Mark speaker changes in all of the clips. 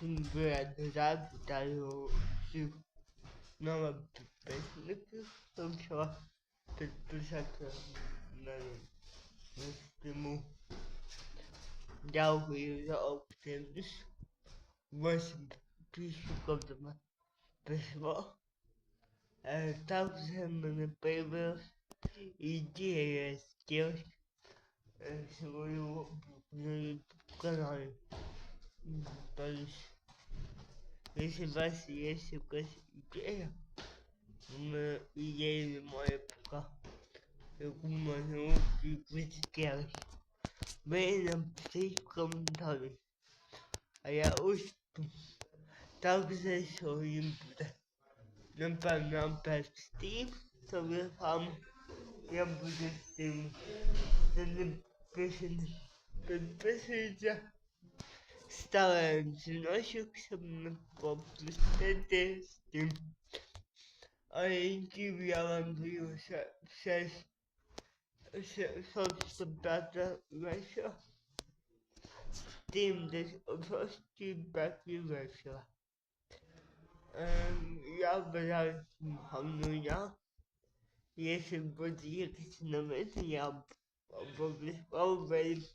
Speaker 1: Brad Dale to none of the businesses of the Protector Melon. Mr. Moon downgrade of service was bishop of the baseball and thousand million papers EDAS skills and so we will be если у вас есть якась ідея, ми її немає пока, яку можна підтримати. Ви напишіть в коментарі. А я ось тут. Так за сьогодні буде. Напевно, без стрім, то ви там я буду стрім. Це не Підписаний. Підписуйте. Ставим дзвіночок, щоб не пропустити. А який я вам даю все, все, все, п'ята вечора. Стрім десь о 6 п'ятій вечора. Я бажаю всім гарного дня. Якщо буде якісь новини, я обов'язково вийду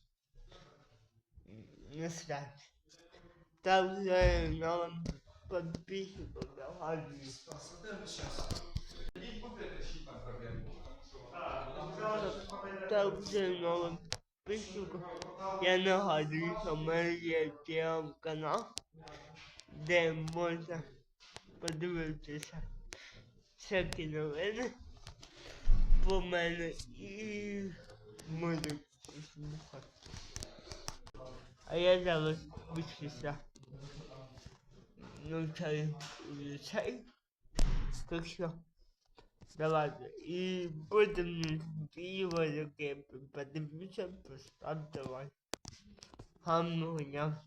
Speaker 1: на связь. Также новым подписчикам нагадую. Также новым подписчикам я нагадую, що в є телеграм-канал, де можна подивитися всякі новини про мене і музику слухати. А я зараз вчуся. Навчаю ліцей. Так що давайте. І будемо відео, яке подивіться, поставте лайк. Гарного дня.